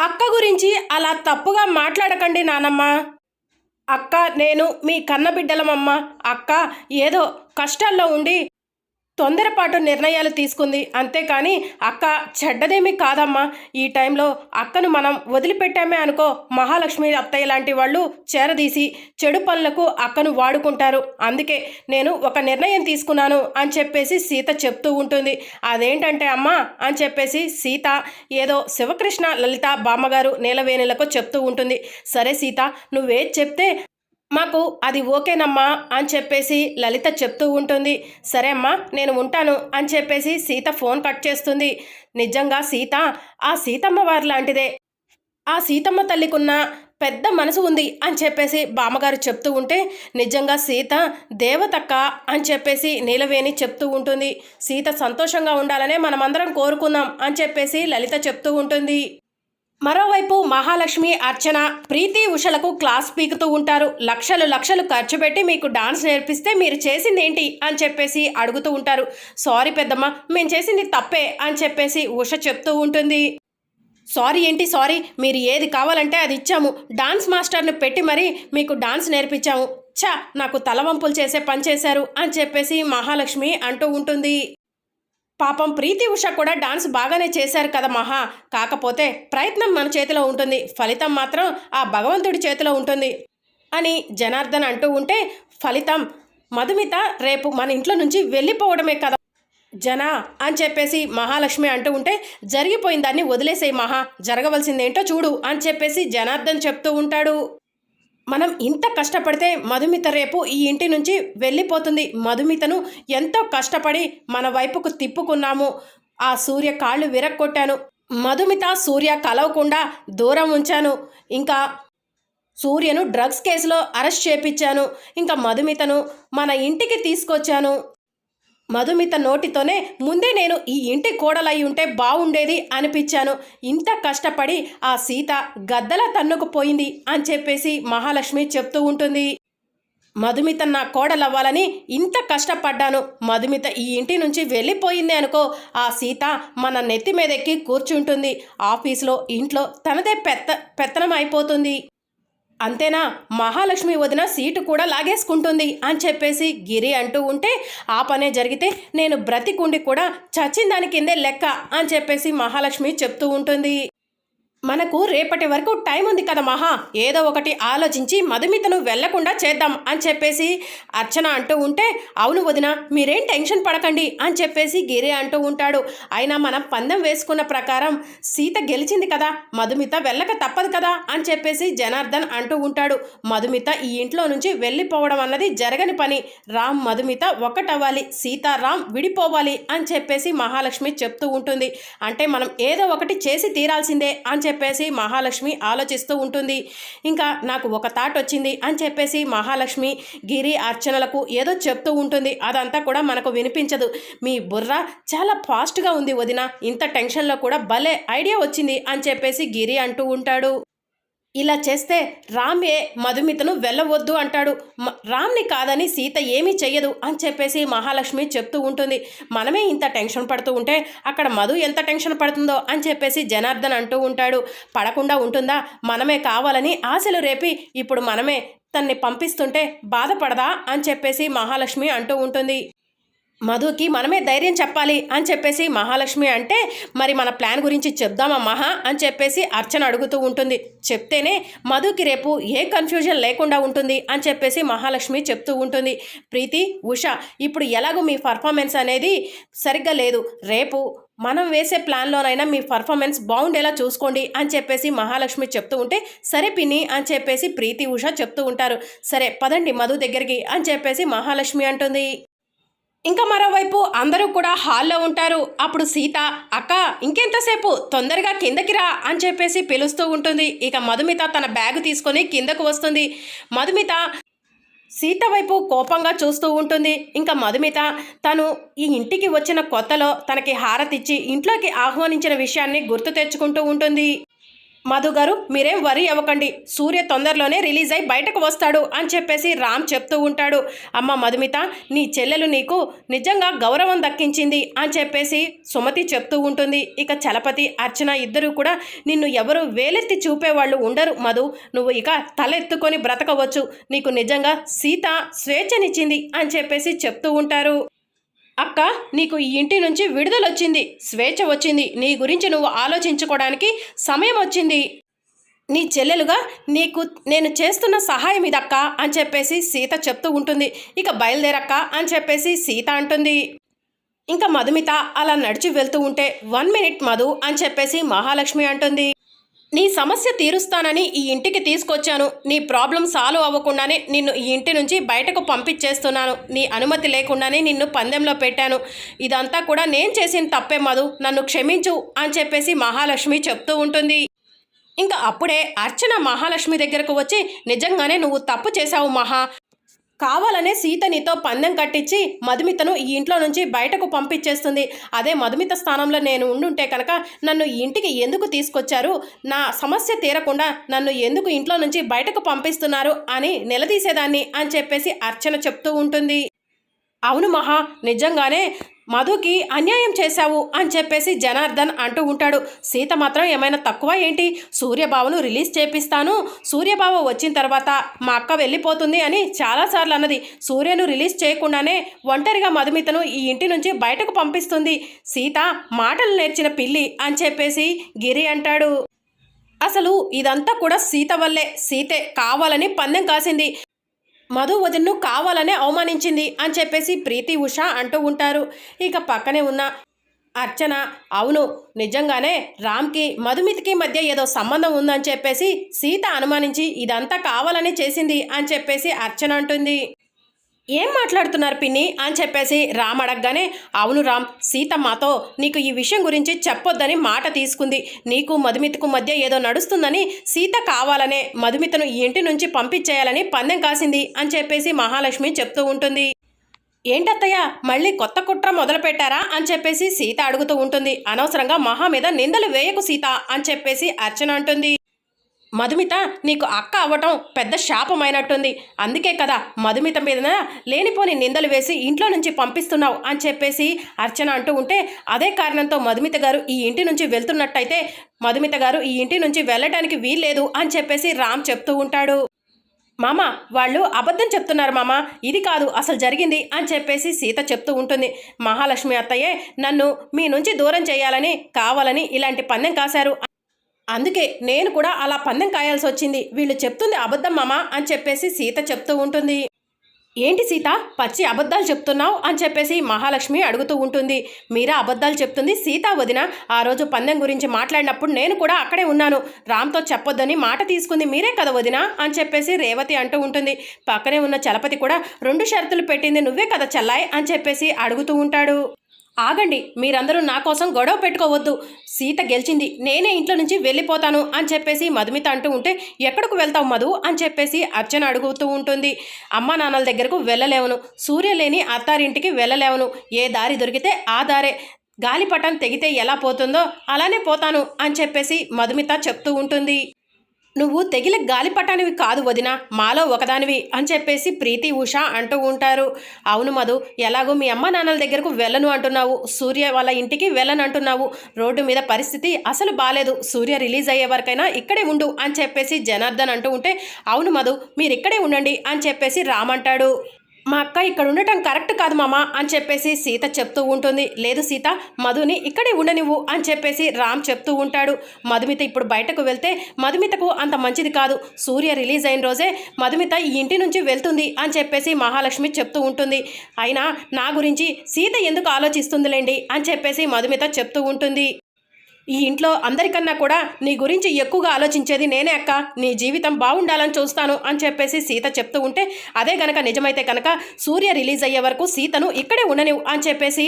అక్క గురించి అలా తప్పుగా మాట్లాడకండి నానమ్మ. అక్క నేను మీ కన్నబిడ్డలమమ్మ. అక్క ఏదో కష్టాల్లో ఉండి తొందరపాటు నిర్ణయాలు తీసుకుంది. అంతేకాని అక్క చెడ్డదేమీ కాదమ్మా. ఈ టైంలో అక్కను మనం వదిలిపెట్టామే అనుకో మహాలక్ష్మి అత్తయ్య లాంటి వాళ్ళు చేరదీసి చెడు పనులకు అక్కను వాడుకుంటారు. అందుకే నేను ఒక నిర్ణయం తీసుకున్నాను అని చెప్పేసి సీత చెప్తూ ఉంటుంది. అదేంటంటే అమ్మా అని చెప్పేసి సీత ఏదో శివకృష్ణ లలిత బామ్మగారు నీలవేణులకు చెప్తూ ఉంటుంది. సరే సీత నువ్వేది చెప్తే మాకు అది ఓకేనమ్మా అని చెప్పేసి లలిత చెప్తూ ఉంటుంది. సరే అమ్మా నేను ఉంటాను అని చెప్పేసి సీత ఫోన్ కట్ చేస్తుంది. నిజంగా సీత ఆ సీతమ్మ వారి లాంటిదే. ఆ సీతమ్మ తల్లికున్న పెద్ద మనసు ఉంది అని చెప్పేసి బామ్మగారు చెప్తూ ఉంటే నిజంగా సీత దేవతక్క అని చెప్పేసి నీలవేణి చెప్తూ ఉంటుంది. సీత సంతోషంగా ఉండాలనే మనమందరం కోరుకుందాం అని చెప్పేసి లలిత చెప్తూ ఉంటుంది. మరోవైపు మహాలక్ష్మి అర్చన ప్రీతి ఉషలకు క్లాస్ పీకుతూ ఉంటారు. లక్షలు లక్షలు ఖర్చు పెట్టి మీకు డాన్స్ నేర్పిస్తే మీరు చేసింది ఏంటి అని చెప్పేసి అడుగుతూ ఉంటారు. సారీ పెద్దమ్మ మేము చేసింది తప్పే అని చెప్పేసి ఉష చెప్తూ ఉంటుంది. సారీ ఏంటి సారీ? మీరు ఏది కావాలంటే అది ఇచ్చాము. డాన్స్ మాస్టర్ని పెట్టి మరీ మీకు డాన్స్ నేర్పించాము. ఛా నాకు తలవంపులు చేసే పని చేశారు అని చెప్పేసి మహాలక్ష్మి అంటూ ఉంటుంది. పాపం ప్రీతి ఉష కూడా డాన్స్ బాగానే చేశారు కదా మహా. కాకపోతే ప్రయత్నం మన చేతిలో ఉంటుంది. ఫలితం మాత్రం ఆ భగవంతుడి చేతిలో ఉంటుంది అని జనార్దన్ అంటూ ఉంటే ఫలితం మధుమిత రేపు మన ఇంట్లో నుంచి వెళ్ళిపోవడమే కదా. జనా అని చెప్పేసి మహాలక్ష్మి అంటూ ఉంటే జరిగిపోయిన దాన్ని వదిలేసేయి మహా. జరగవలసిందేంటో చూడు అని చెప్పేసి జనార్దన్ చెప్తూ ఉంటాడు. మనం ఇంత కష్టపడితే మధుమిత రేపు ఈ ఇంటి నుంచి వెళ్ళిపోతుంది. మధుమితను ఎంతో కష్టపడి మన వైపుకు తిప్పుకున్నాము. ఆ సూర్య కాళ్ళు విరక్కొట్టాను. మధుమిత సూర్య కలవకుండా దూరం ఉంచాను. ఇంకా సూర్యను డ్రగ్స్ కేసులో అరెస్ట్ చేపించాను. ఇంకా మధుమితను మన ఇంటికి తీసుకొచ్చాను. మధుమిత నోటితోనే ముందే నేను ఈ ఇంటి కోడలై ఉంటే బాగుండేది అనిపించాను. ఇంత కష్టపడి ఆ సీత గద్దల తన్నుకుపోయింది అని చెప్పేసి మహాలక్ష్మి చెప్తూ ఉంటుంది. మధుమిత నా కోడలవ్వాలని ఇంత కష్టపడ్డాను. మధుమిత ఈ ఇంటి నుంచి వెళ్ళిపోయింది అనుకో ఆ సీత మన నెత్తి మీదెక్కి కూర్చుంటుంది. ఆఫీస్లో ఇంట్లో తనదే పెత్త పెత్తనం అయిపోతుంది. అంతేనా? మహాలక్ష్మి వదిన సీటు కూడా లాగేసుకుంటుంది అని చెప్పేసి గిరి అంటూ ఉంటే ఆ పనే జరిగితే నేను బ్రతికుండి కూడా చచ్చిన దాని కిందే లెక్క అని చెప్పేసి మహాలక్ష్మి చెప్తూ ఉంటుంది. మనకు రేపటి వరకు టైం ఉంది కదా మహా. ఏదో ఒకటి ఆలోచించి మధుమితను వెళ్ళకుండా చేద్దాం అని చెప్పేసి అర్చన అంటూ ఉంటే అవును వదిన మీరేం టెన్షన్ పడకండి అని చెప్పేసి గిరి అంటూ ఉంటాడు. అయినా మనం పందెం వేసుకున్న ప్రకారం సీత గెలిచింది కదా మధుమిత వెళ్ళక తప్పదు కదా అని చెప్పేసి జనార్దన్ అంటూ ఉంటాడు. మధుమిత ఈ ఇంట్లో నుంచి వెళ్ళిపోవడం అన్నది జరగని పని. రామ్ మధుమిత ఒక్కటవ్వాలి సీతారాం విడిపోవాలి అని చెప్పేసి మహాలక్ష్మి చెప్తూ ఉంటుంది. అంటే మనం ఏదో ఒకటి చేసి తీరాల్సిందే అని చెప్పేసి మహాలక్ష్మి ఆలోచిస్తూ ఉంటుంది. ఇంకా నాకు ఒక థాట్ వచ్చింది అని చెప్పేసి మహాలక్ష్మి గిరి అర్చనలకు ఏదో చెప్తూ ఉంటుంది. అదంతా కూడా మనకు వినిపించదు. మీ బుర్ర చాలా ఫాస్ట్గా ఉంది వదిన. ఇంత టెన్షన్లో కూడా భలే ఐడియా వచ్చింది అని చెప్పేసి గిరి అంటూ ఉంటాడు. ఇలా చేస్తే రామ్ ఏ మధుమితను వెళ్ళవద్దు అంటాడు. మ- రామ్ని కాదని సీత ఏమీ చెయ్యదు అని చెప్పేసి మహాలక్ష్మి చెప్తూ ఉంటుంది. మనమే ఇంత టెన్షన్ పడుతూ ఉంటే అక్కడ మధు ఎంత టెన్షన్ పడుతుందో అని చెప్పేసి జనార్దన్ అంటూ ఉంటాడు. పడకుండా ఉంటుందా? మనమే కావాలని ఆశలు రేపి ఇప్పుడు మనమే తన్ని పంపిస్తుంటే బాధపడదా? అని చెప్పేసి మహాలక్ష్మి అంటూ ఉంటుంది. మధుకి మనమే ధైర్యం చెప్పాలి అని చెప్పేసి మహాలక్ష్మి అంటే మరి మన ప్లాన్ గురించి చెప్దామా మహా? అని చెప్పేసి అర్చన అడుగుతూ ఉంటుంది. చెప్తేనే మధుకి రేపు ఏ కన్ఫ్యూజన్ లేకుండా ఉంటుంది అని చెప్పేసి మహాలక్ష్మి చెప్తూ ఉంటుంది. ప్రీతి ఉష ఇప్పుడు ఎలాగో మీ పర్ఫార్మెన్స్ అనేది సరిగ్గా లేదు. రేపు మనం వేసే ప్లాన్లోనైనా మీ పర్ఫార్మెన్స్ బాగుండేలా చూసుకోండి అని చెప్పేసి మహాలక్ష్మి చెప్తూ ఉంటే సరే పిన్ని అని చెప్పేసి ప్రీతి ఉష చెప్తూ ఉంటారు. సరే పదండి మధు దగ్గరికి అని చెప్పేసి మహాలక్ష్మి అంటుంది. ఇంకా మరోవైపు అందరూ కూడా హాల్లో ఉంటారు. అప్పుడు సీత అక్క ఇంకెంతసేపు? తొందరగా కిందకి రా అని చెప్పేసి పిలుస్తూ ఉంటుంది. ఇక మధుమిత తన బ్యాగ్ తీసుకొని కిందకు వస్తుంది. మధుమిత సీత వైపు కోపంగా చూస్తూ ఉంటుంది. ఇంకా మధుమిత తను ఈ ఇంటికి వచ్చిన కొత్తలో తనకి హారతిచ్చి ఇంట్లోకి ఆహ్వానించిన విషయాన్ని గుర్తు తెచ్చుకుంటూ ఉంటుంది. మధు గారు మీరేం వరి అవ్వకండి. సూర్య తొందరలోనే రిలీజ్ అయి బయటకు వస్తాడు అని చెప్పేసి రామ్ చెప్తూ ఉంటాడు. అమ్మ మధుమిత నీ చెల్లెలు నీకు నిజంగా గౌరవం దక్కించింది అని చెప్పేసి సుమతి చెప్తూ ఉంటుంది. ఇక చలపతి అర్చన ఇద్దరూ కూడా నిన్ను ఎవరు వేలెత్తి చూపేవాళ్ళు ఉండరు మధు. నువ్వు ఇక తలెత్తుకొని బ్రతకవచ్చు. నీకు నిజంగా సీత స్వేచ్ఛనిచ్చింది అని చెప్పేసి చెప్తూ ఉంటారు. అక్క నీకు ఈ ఇంటి నుంచి విడుదల వచ్చింది స్వేచ్ఛ వచ్చింది నీ గురించి నువ్వు ఆలోచించుకోవడానికి సమయం వచ్చింది. నీ చెల్లెలుగా నీకు నేను చేస్తున్న సహాయం ఇదక్క అని చెప్పేసి సీత చెప్తూ ఉంటుంది. ఇక బయలుదేరక్క అని చెప్పేసి సీత అంటుంది. ఇంకా మధుమిత అలా నడిచి వెళ్తూ ఉంటే వన్ మినిట్ మధు అని చెప్పేసి మహాలక్ష్మి అంటుంది. నీ సమస్య తీరుస్తానని ఈ ఇంటికి తీసుకొచ్చాను. నీ ప్రాబ్లం సాల్వ్ అవ్వకుండానే నిన్ను ఈ ఇంటి నుంచి బయటకు పంపించేస్తున్నాను. నీ అనుమతి లేకుండానే నిన్ను పందెంలో పెట్టాను. ఇదంతా కూడా నేను చేసిన తప్పే మధు. నన్ను క్షమించు అని చెప్పేసి మహాలక్ష్మి చెప్తూ ఉంటుంది. ఇంకా అప్పుడే అర్చన మహాలక్ష్మి దగ్గరకు వచ్చి నిజంగానే నువ్వు తప్పు చేశావు మహా. కావాలనే సీత నీతో పందెం కట్టించి మధుమితను ఈ ఇంట్లో నుంచి బయటకు పంపించేస్తుంది. అదే మధుమిత స్థానంలో నేను ఉండుంటే కనుక నన్ను ఇంటికి ఎందుకు తీసుకొచ్చారు? నా సమస్య తీరకుండా నన్ను ఎందుకు ఇంట్లో నుంచి బయటకు పంపిస్తున్నారు అని నిలదీసేదాన్ని అని చెప్పేసి అర్చన చెప్తూ ఉంటుంది. అవును మహా నిజంగానే మధుకి అన్యాయం చేశావు అని చెప్పేసి జనార్దన్ అంటూ ఉంటాడు. సీత మాత్రం ఏమైనా తక్కువ ఏంటి? సూర్యబావను రిలీజ్ చేపిస్తాను. సూర్యబావ వచ్చిన తర్వాత మా అక్క వెళ్ళిపోతుంది అని చాలాసార్లు అన్నది. సూర్యను రిలీజ్ చేయకుండానే ఒంటరిగా మధుమితను ఈ ఇంటి నుంచి బయటకు పంపిస్తుంది. సీత మాటలు నేర్చిన పిల్లి అని చెప్పేసి గిరి అంటాడు. అసలు ఇదంతా కూడా సీత వల్లే. సీతే కావాలని పందెం కాసింది. మధు వదిన్ను కావాలనే అవమానించింది అని చెప్పేసి ప్రీతి ఉష అంటూ ఉంటారు. ఇక పక్కనే ఉన్న అర్చన అవును నిజంగానే రామ్కి మధుమితికి మధ్య ఏదో సంబంధం ఉందని చెప్పేసి సీత అనుమానించి ఇదంతా కావాలని చేసింది అని చెప్పేసి అర్చన అంటుంది. ఏం మాట్లాడుతున్నారు పిన్ని? అని చెప్పేసి రామ్ అడగగానే అవును రామ్ సీత మాతో నీకు ఈ విషయం గురించి చెప్పొద్దని మాట తీసుకుంది. నీకు మధుమితకు మధ్య ఏదో నడుస్తుందని సీత కావాలనే మధుమితను ఇంటి నుంచి పంపించేయాలని పందెం కాసింది అని చెప్పేసి మహాలక్ష్మి చెప్తూ ఉంటుంది. ఏంటత్తయ్య మళ్ళీ కొత్త కుట్ర మొదలు పెట్టారా అని చెప్పేసి సీత అడుగుతూ ఉంటుంది. అనవసరంగా మహా మీద నిందలు వేయకు సీత అని చెప్పేసి అర్చన అంటుంది. మధుమిత నీకు అక్క అవ్వటం పెద్ద శాపమైనట్టుంది. అందుకే కదా మధుమిత మీద లేనిపోని నిందలు వేసి ఇంట్లో నుంచి పంపిస్తున్నావు అని చెప్పేసి అర్చన అంటూ ఉంటే అదే కారణంతో మధుమిత గారు ఈ ఇంటి నుంచి వెళ్తున్నట్టయితే మధుమిత గారు ఈ ఇంటి నుంచి వెళ్ళటానికి వీల్లేదు అని చెప్పేసి రామ్ చెప్తూ ఉంటాడు. మామ వాళ్ళు అబద్ధం చెప్తున్నారు మామ ఇది కాదు అసలు జరిగింది అని చెప్పేసి సీత చెప్తూ ఉంటుంది. మహాలక్ష్మి అత్తయ్యే నన్ను మీ నుంచి దూరం చేయాలని కావాలని ఇలాంటి పందెం కాశారు. అందుకే నేను కూడా అలా పందెం కాయాల్సి వచ్చింది. వీళ్ళు చెప్తుంది అబద్ధం మామ అని చెప్పేసి సీత చెప్తూ ఉంటుంది. ఏంటి సీత? పచ్చి అబద్ధాలు చెప్తున్నావు అని చెప్పేసి మహాలక్ష్మి అడుగుతూ ఉంటుంది. మీరా అబద్ధాలు చెప్తుంది సీత వదిన? ఆ రోజు పందెం గురించి మాట్లాడినప్పుడు నేను కూడా అక్కడే ఉన్నాను. రామ్తో చెప్పొద్దని మాట తీసుకుంది మీరే కదా వదిన? అని చెప్పేసి రేవతి అంటూ ఉంటుంది. పక్కనే ఉన్న చలపతి కూడా రెండు షరతులు పెట్టింది నువ్వే కదా చల్లాయ్ అని చెప్పేసి అడుగుతూ ఉంటాడు. ఆగండి మీరందరూ నా కోసం గొడవ పెట్టుకోవద్దు. సీత గెలిచింది నేనే ఇంట్లో నుంచి వెళ్ళిపోతాను అని చెప్పేసి మధుమిత అంటూ ఉంటే ఎక్కడికి వెళ్తావు మధు అని చెప్పేసి అర్చన అడుగుతూ ఉంటుంది. అమ్మా నాన్నల దగ్గరకు వెళ్ళలేవను సూర్య లేని అత్తారింటికి వెళ్ళలేవను ఏ దారి దొరికితే ఆ దారే. గాలిపటం తెగితే ఎలా పోతుందో అలానే పోతాను అని చెప్పేసి మధుమిత చెప్తూ ఉంటుంది. నువ్వు తెగిల గాలిపటానివి కాదు వదిన మాలో ఒకదానివి అని చెప్పేసి ప్రీతి ఉష అంటూ ఉంటారు. అవును మధు ఎలాగో మీ అమ్మ నాన్నల దగ్గరకు వెళ్ళను అంటున్నావు. సూర్య వాళ్ళ ఇంటికి వెళ్ళను అంటున్నావు. రోడ్డు మీద పరిస్థితి అసలు బాలేదు. సూర్య రిలీజ్ అయ్యే వరకైనా ఇక్కడే ఉండు అని చెప్పేసి జనార్దన్ అంటూ ఉంటే అవును మధు మీరు ఇక్కడే ఉండండి అని చెప్పేసి రామంటాడు మా అక్క ఇక్కడ ఉండటం కరెక్ట్ కాదు మామ అని చెప్పేసి సీత చెప్తూ ఉంటుంది. లేదు సీత మధుని ఇక్కడే ఉండనివ్వు అని చెప్పేసి రామ్ చెప్తూ ఉంటాడు. మధుమిత ఇప్పుడు బయటకు వెళ్తే మధుమితకు అంత మంచిది కాదు. సూర్య రిలీజ్ అయిన రోజే మధుమిత ఈ ఇంటి నుంచి వెళ్తుంది అని చెప్పేసి మహాలక్ష్మి చెప్తూ ఉంటుంది. అయినా నా గురించి సీత ఎందుకు ఆలోచిస్తుందిలేండి అని చెప్పేసి మధుమిత చెప్తూ ఉంటుంది. ఈ ఇంట్లో అందరికన్నా కూడా నీ గురించి ఎక్కువగా ఆలోచించేది నేనే అక్క. నీ జీవితం బాగుండాలని చూస్తాను అని చెప్పేసి సీత చెప్తూ ఉంటే అదే గనక నిజమైతే కనుక సూర్య రిలీజ్ అయ్యే వరకు సీతను ఇక్కడే ఉండనివ్వు అని చెప్పేసి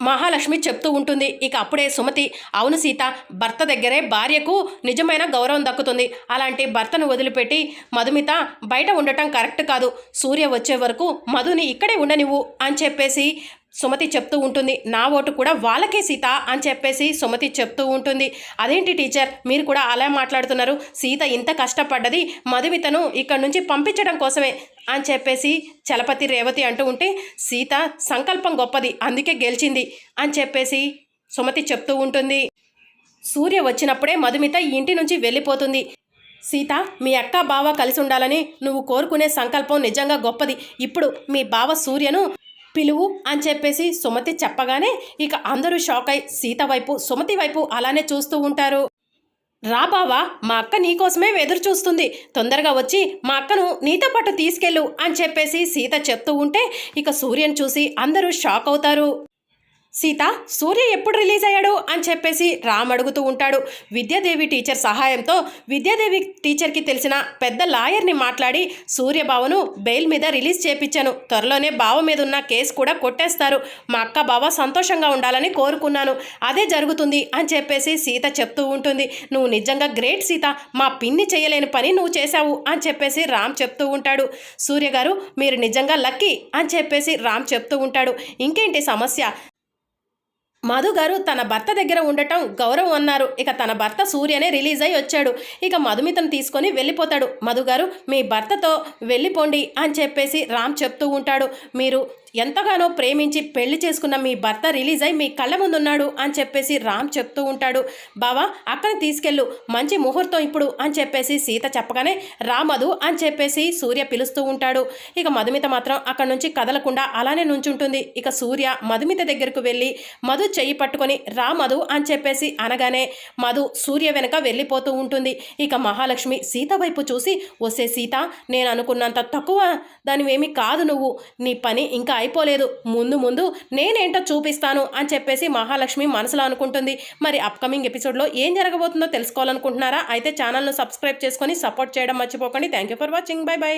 మహాలక్ష్మి చెప్తూ ఉంటుంది. ఇక అప్పుడే సుమతి అవును సీత భర్త దగ్గరే భార్యకు నిజమైన గౌరవం దక్కుతుంది. అలాంటి భర్తను వదిలిపెట్టి మధుమిత బయట ఉండటం కరెక్ట్ కాదు. సూర్య వచ్చే వరకు మధుని ఇక్కడే ఉండనివ్వు అని చెప్పేసి సుమతి చెప్తూ ఉంటుంది నా ఓటు కూడా వాళ్ళకే సీత అని చెప్పేసి సుమతి చెప్తూ ఉంటుంది. అదేంటి టీచర్? మీరు కూడా అలా మాట్లాడుతున్నారు. సీత ఇంత కష్టపడ్డది మధుమితను ఇక్కడ నుంచి పంపించడం కోసమే అని చెప్పేసి చలపతి రేవతి అంటూ ఉంటే సీత సంకల్పం గొప్పది అందుకే గెలిచింది అని చెప్పేసి సుమతి చెప్తూ ఉంటుంది. సూర్య వచ్చినప్పుడే మధుమిత ఇంటి నుంచి వెళ్ళిపోతుంది. సీత మీ అక్క బావ కలిసి ఉండాలని నువ్వు కోరుకునే సంకల్పం నిజంగా గొప్పది. ఇప్పుడు మీ బావ సూర్యను పిలువు అని చెప్పేసి సుమతి చెప్పగానే ఇక అందరూ షాక్ అయి సీత వైపు సుమతి వైపు అలానే చూస్తూ ఉంటారు. రా బావా మా అక్క నీకోసమే ఎదురు చూస్తుంది. తొందరగా వచ్చి మా అక్కను నీతో పాటు తీసుకెళ్ళు అని చెప్పేసి సీత చెప్తూ ఉంటే ఇక సూర్యను చూసి అందరూ షాక్ అవుతారు. సీత సూర్య ఎప్పుడు రిలీజ్ అయ్యాడు అని చెప్పేసి రామ్ అడుగుతూ ఉంటాడు. విద్యాదేవి టీచర్ సహాయంతో విద్యాదేవి టీచర్కి తెలిసిన పెద్ద లాయర్ని మాట్లాడి సూర్యబావను బెయిల్ మీద రిలీజ్ చేపించాను. త్వరలోనే బావ మీద ఉన్న కేసు కూడా కొట్టేస్తారు. మా అక్క బావ సంతోషంగా ఉండాలని కోరుకున్నాను. అదే జరుగుతుంది అని చెప్పేసి సీత చెప్తూ ఉంటుంది. నువ్వు నిజంగా గ్రేట్ సీత. మా పిన్ని చేయలేని పని నువ్వు చేశావు అని చెప్పేసి రామ్ చెప్తూ ఉంటాడు. సూర్య గారు మీరు నిజంగా లక్కీ అని చెప్పేసి రామ్ చెప్తూ ఉంటాడు. ఇంకేంటి సమస్య? మధు గారు తన భర్త దగ్గర ఉండటం గౌరవం అన్నారు. ఇక తన భర్త సూర్యనే రిలీజ్ అయి వచ్చాడు. ఇక మధుమితను తీసుకొని వెళ్ళిపోతాడు. మధు గారు మీ భర్తతో వెళ్ళిపోండి అని చెప్పేసి రామ్ చెప్తూ ఉంటాడు. మీరు ఎంతగానో ప్రేమించి పెళ్ళి చేసుకున్న మీ భర్త రిలీజ్ అయి మీ కళ్ళ ముందున్నాడు అని చెప్పేసి రామ్ చెప్తూ ఉంటాడు. బావా అక్కడ తీసుకెళ్ళు. మంచి ముహూర్తం ఇప్పుడు అని చెప్పేసి సీత చెప్పగానే రామధు అని చెప్పేసి సూర్య పిలుస్తూ ఉంటాడు. ఇక మధుమిత మాత్రం అక్కడ నుంచి కదలకుండా అలానే నుంచుంటుంది. ఇక సూర్య మధుమిత దగ్గరకు వెళ్ళి మధు చెయ్యి పట్టుకొని రా మధు అని చెప్పేసి అనగానే మధు సూర్య వెనక వెళ్ళిపోతూ ఉంటుంది. ఇక మహాలక్ష్మి సీత వైపు చూసి వస్తే సీత నేను అనుకున్నంత తక్కువ దానివేమీ కాదు నువ్వు. నీ పని ఇంకా అయిపోలేదు. ముందు ముందు నేనేంటో చూపిస్తాను అని చెప్పేసి మహాలక్ష్మి మనసులో అనుకుంటుంది. మరి అప్కమింగ్ ఎపిసోడ్లో ఏం జరగబోతుందో తెలుసుకోవాలనుకుంటున్నారా? అయితే ఛానల్ను సబ్స్క్రైబ్ చేసుకొని సపోర్ట్ చేయడం మర్చిపోకండి. Thank you for watching bye bye